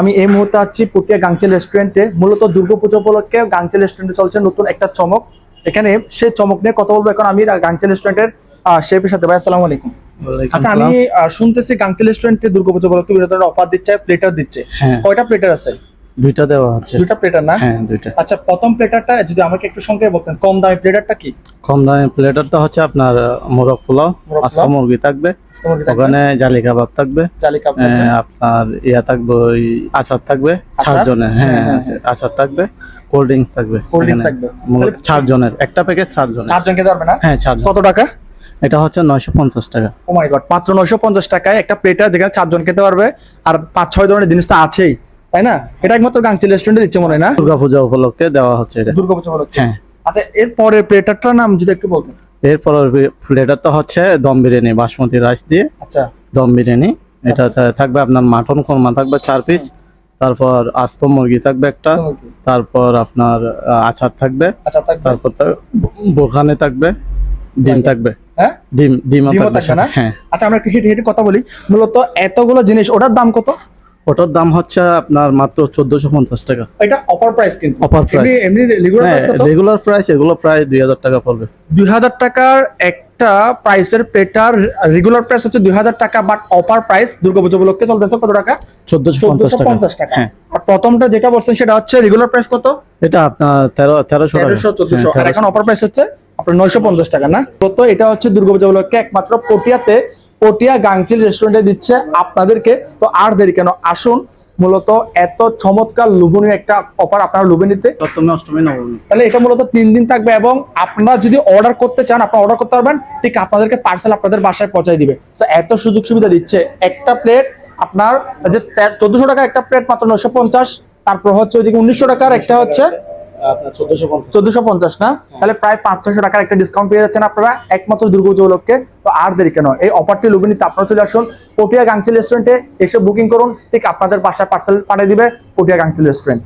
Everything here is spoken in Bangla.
আমি এই মুহূর্তে আছি পুটিয়া গাংচেল রেস্টুরেন্টে মূলত দুর্গাপুজো উপলক্ষে গাংচেল রেস্টুরেন্টে চলছে নতুন একটা চমক। এখানে সে চমক নিয়ে কথা বলব এখন আমি গাংচেল রেস্টুরেন্টের শেফের সাথে। ভাই আসসালামু আলাইকুম। আচ্ছা আমি শুনতেছি গাংচেল রেস্টুরেন্টে দুর্গাপুজো উপলক্ষে বিভিন্ন ধরনের অফার দিচ্ছে প্লেটার দিচ্ছে। হ্যাঁ। কয়টা প্লেটার আছে? দুইটা দেওয়া আছে। দুটা প্লেটার না? হ্যাঁ দুইটা। আচ্ছা প্রথম প্লেটারটা যদি আমাকে একটু সংখ্যায় বলতেন কম দামি প্লেটারটা কি? কম দামে প্লেটারটা হচ্ছে আপনার মোরগ পোলাও মোরগ আস্তা মুরগি থাকবে? ওখানে জালি কাবাব থাকবে। জালি কাপ আহ, আপনার ইয়া থাকবে ওই আচার থাকবে। চার চারজনের হ্যাঁ হ্যাঁ, হ্যাঁ, আচার- থাকবে। কোল্ড ড্রিঙ্কস থাকবে কোল্ড ড্রিঙ্কস। থাকবে। চার জনের একটা প্যাকেট চারজনের। চারজন খেতে পারবে না? হ্যাঁ চারজন। কত টাকা? এটা হচ্ছে নয়শো পঞ্চাশ টাকা। ও মাই গড মাত্র নয়শো পঞ্চাশ টাকায় একটা প্লেটার যেখানে চারজন খেতে পারবে আর পাঁচ ছয় ধরনের জিনিসটা আছেই। তাই না? এটা একমাত্র গাংচি রেস্টুরেন্টে দিচ্ছে মনে হয় না? দুর্গাপূজা উপলক্ষে দেওয়া হচ্ছে এটা। দুর্গাপূজা উপলক্ষে? হ্যাঁ। আচ্ছা এরপরে প্লেটারটার নাম যদি একটু বলতেন। এরপর প্লেটারটা হচ্ছে দম বিরিয়ানি বাসমতি রাইস দিয়ে। আচ্ছা। দম বিরিয়ানি। এটা থাকবে আপনার মাটন কোরমা থাকবে চার পিস। তারপর আস্ত মুরগি থাকবে একটা। তারপর আপনার আচার থাকবে। তারপর তা- বোরখানে থাকবে। ডিম থাকবে। হ্যাঁ? ডিম ডিমও থাকবে। হ্যাঁ। আচ্ছা আমরা একটু হেঁটে হেঁটে কথা বলি। মূলত এতগুলো জিনিস ওটার দাম কত? ওটার দাম হচ্ছে আপনার মাত্র চোদ্দশো পঞ্চাশ টাকা। এটা অফার প্রাইস কিন্তু। Offer price। এমনি রেগুলার হ্যাঁ প্রাইস প্রাইস এগুলো প্রায় দুই হাজার টাকা পড়বে। দুই হাজার টাকার একটা প্রাইসের প্লেটার রেগুলার প্রাইস হচ্ছে দুই হাজার টাকা বাট অফার প্রাইস দুর্গাপূজা উপলক্ষে চলতেছে কত টাকা? চোদ্দশো পঞ্চাশ টাকা। পঞ্চাশ টাকা। হ্যাঁ। আর প্রথমটা যেটা বলছেন সেটা হচ্ছে রেগুলার প্রাইস কত? এটা আপনার তেরো তেরোশো তেরোশো চোদ্দশো। হ্যাঁ, আর এখন অফার প্রাইস হচ্ছে আপনার নয়শো পঞ্চাশ টাকা না? তো এটা হচ্ছে দুর্গাপূজা উপলক্ষে একমাত্র পটিয়াতে পটিয়া গাংচিল রেস্টুরেন্টে দিচ্ছে আপনাদেরকে। তো আর দেরি কেন? আসুন মূলত এত চমৎকার লোভনীয় একটা অফার আপনারা লোভে নিতে। সপ্তমী অষ্টমী নবমী। তাহলে এটা মূলত তিন দিন থাকবে এবং আপনারা যদি অর্ডার করতে চান আপনারা অর্ডার করতে পারবেন ঠিক আপনাদেরকে পার্সেল আপনাদের বাসায় পৌঁছায় দিবে। তো এত সুযোগ সুবিধা দিচ্ছে। একটা প্লেট আপনার যে চোদ্দশো টাকা একটা প্লেট মাত্র নশো পঞ্চাশ তারপর হচ্ছে ওইদিকে উনিশশো টাকার একটা হচ্ছে চোদ্দশো পঞ্চাশ। না? তাহলে প্রায় পাঁচ ছশো টাকার একটা ডিসকাউন্ট পেয়ে যাচ্ছেন আপনারা। একমাত্র দুর্গাপুজো উপলক্ষে। তো আর দেরি কেন? এই অফারটি লুবে নিতে আপনারা চলে আসুন পটিয়া গাংচিল রেস্টুরেন্টে এসে বুকিং করুন। ঠিক আপনাদের বাসায় পার্সেল পাঠিয়ে দিবে পটিয়া গাংচিল রেস্টুরেন্ট